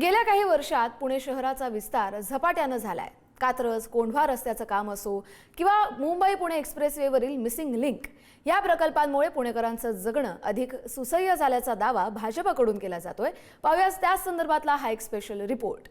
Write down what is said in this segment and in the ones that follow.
गेल्या काही वर्षात पुणे शहराचा विस्तार झपाट्यानं झालाय. कात्रज कोंढवा रस्त्याचं काम असो किंवा मुंबई पुणे एक्सप्रेसवेवरील मिसिंग लिंक या प्रकल्पांमुळे पुणेकरांचं जगणं अधिक सुसह्य झाल्याचा दावा भाजपकडून केला जातोय. पाहूयाच त्याच संदर्भातला हा एक स्पेशल रिपोर्ट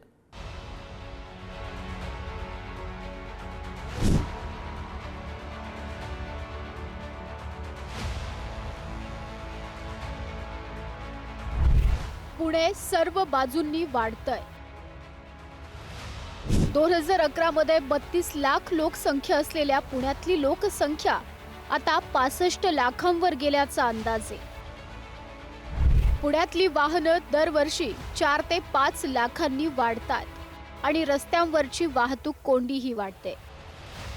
पुणे सर्व बाजूंनी वाढतंय. दोन हजार अकरा मध्ये बत्तीस लाख लोकसंख्या असलेल्या पुण्यातली लोकसंख्या आता पासष्ट लाखांवर गेल्याचा अंदाज आहे. पुण्यातली वाहनं दरवर्षी चार ते पाच लाखांनी वाढतात आणि रस्त्यांवरची वाहतूक कोंडीही वाढते.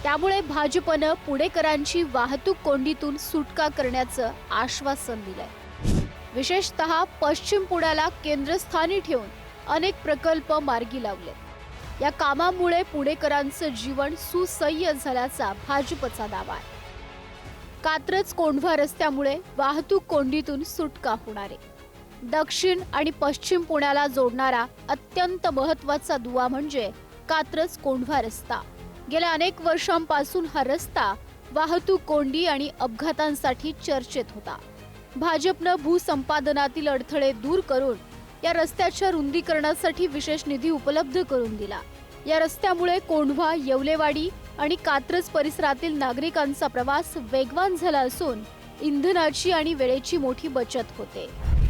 त्यामुळे भाजपनं पुणेकरांची वाहतूक कोंडीतून सुटका करण्याचं आश्वासन दिलंय. विशेषतः पश्चिम पुण्याला केंद्रस्थानी ठेवून अनेक प्रकल्प मार्गी लावले. या कामामुळे पुणेकरांचं जीवन सुसह्य झाल्याचा भाजपचा दावा आहे. कात्रज कोंढवा रस्त्यामुळे वाहतूक कोंडीतून सुटका होणार आहे. दक्षिण आणि पश्चिम पुण्याला जोडणारा अत्यंत महत्त्वाचा दुवा म्हणजे कात्रज कोंढवा रस्ता. गेल्या अनेक वर्षांपासून हा रस्ता वाहतूक कोंडी आणि अपघातांसाठी चर्चेत होता. भाजपनं भूसंपादनातील अडथळे दूर करून या रस्त्याच्या रुंदीकरणासाठी विशेष निधी उपलब्ध करून दिला. या रस्त्यामुळे कोंढवा येवलेवाडी आणि कात्रज परिसरातील नागरिकांचा प्रवास वेगवान झाला असून इंधनाची आणि वेळेची मोठी बचत होते.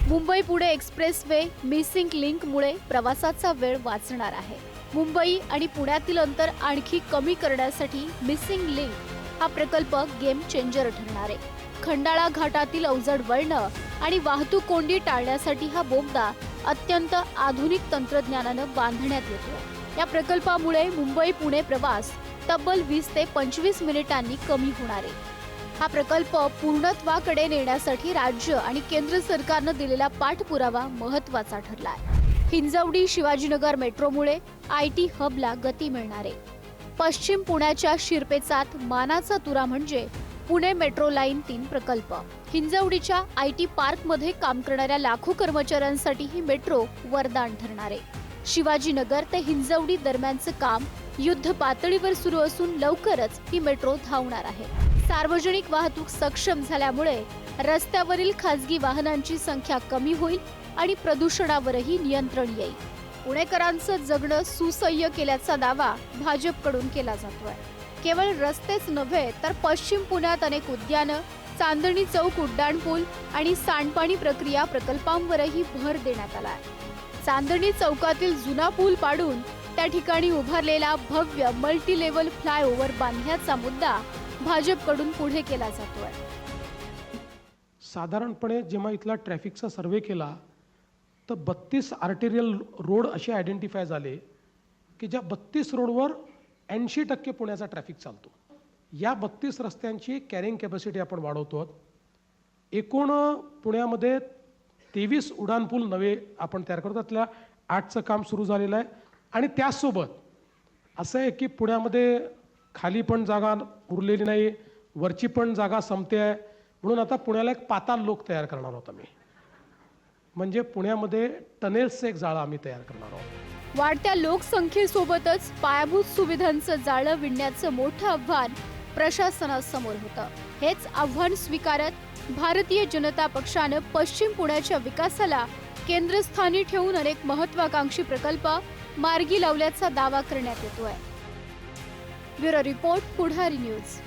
Mumbai Pune expressway missing लिंकमुळे प्रवासाचा वेळ वाचणार आहे. मुंबई आणि पुण्यातील अंतर आणखी कमी करण्यासाठी मिसिंग लिंक हा प्रकल्प गेम चेंजर ठरणार आहे. खंडाळा घाटातील अवजड वळणं आणि वाहतूक कोंडी टाळण्यासाठी हा बोगदा अत्यंत आधुनिक तंत्रज्ञानानं बांधण्यात येतो या प्रकल्पामुळे मुंबई पुणे प्रवास तब्बल वीस ते पंचवीस मिनिटांनी कमी होणार आहे. हा प्रकल्प पूर्णत्वाकडे नेण्यासाठी राज्य आणि केंद्र सरकारनं दिलेला पाठपुरावा महत्त्वाचा ठरला आहे हिंजवडी शिवाजीनगर मेट्रोमुळे आय टी हबला गती मिळणार आहे. पश्चिम पुण्याच्या शिरपेचात मानाचा तुरा म्हणजे पुणे मेट्रो लाईन तीन प्रकल्प. हिंजवडीच्या आय टी पार्कमध्ये काम करणाऱ्या लाखो कर्मचाऱ्यांसाठी ही मेट्रो वरदान ठरणार. आहे शिवाजीनगर ते हिंजवडी दरम्यानचं काम युद्ध पातळीवर सुरू असून लवकरच ही मेट्रो धावणार आहे. सार्वजनिक वाहतूक सक्षम झाल्यामुळे रस्त्यावरील खासगी वाहनांची संख्या कमी होईल आणि प्रदूषणावरही नियंत्रण येईल. पुणेकरांचं जगणं सुसह्य केल्याचा दावा भाजपकडून केला जातोय. केवळ रस्तेच नव्हे तर पश्चिम पुण्यात अनेक उद्यानं चांदणी चौक उड्डाणपूल आणि सांडपाणी प्रक्रिया प्रकल्पांवरही भर देण्यात आला चांदणी चौकातील जुना पूल पाडून त्या ठिकाणी उभारलेला भव्य मल्टी लेवल फ्लायओव्हर बांधण्याचा मुद्दा भाजपकडून पुढे केला जातोय. साधारणपणे जेव्हा इथला ट्रॅफिकचा सर्वे केला तर बत्तीस आर्टेरियल रोड असे आयडेंटिफाय झाले की ज्या बत्तीस रोडवर ऐंशी टक्के पुण्याचा ट्रॅफिक चालतो. या बत्तीस रस्त्यांची कॅरिंग कॅपॅसिटी आपण वाढवतो आहोत. एकूण पुण्यामध्ये तेवीस उड्डाणपूल नवे आपण तयार करतो. त्यातल्या आठचं काम सुरू झालेलं आहे. आणि त्याचसोबत असं आहे की पुण्यामध्ये खाली पण जागा उरलेली नाही वरची पण जागा संपते आहे. म्हणून आता पुण्याला एक पाताल लोक तयार करणार होता मी म्हणजे पुण्यामध्ये टनेल्सचं एक जाळं आम्ही तयार करणार आहोत. वाढत्या लोकसंख्येसोबतच पायाभूत सुविधांचं जाळं विणण्याचं मोठं आव्हान प्रशासनासमोर होतं. हेच आव्हान स्वीकारत भारतीय जनता पक्षानं पश्चिम पुण्याच्या विकासाला केंद्रस्थानी ठेवून अनेक महत्वाकांक्षी प्रकल्प मार्गी लावल्याचा दावा करण्यात येतोय. Bureau report Pudhari news.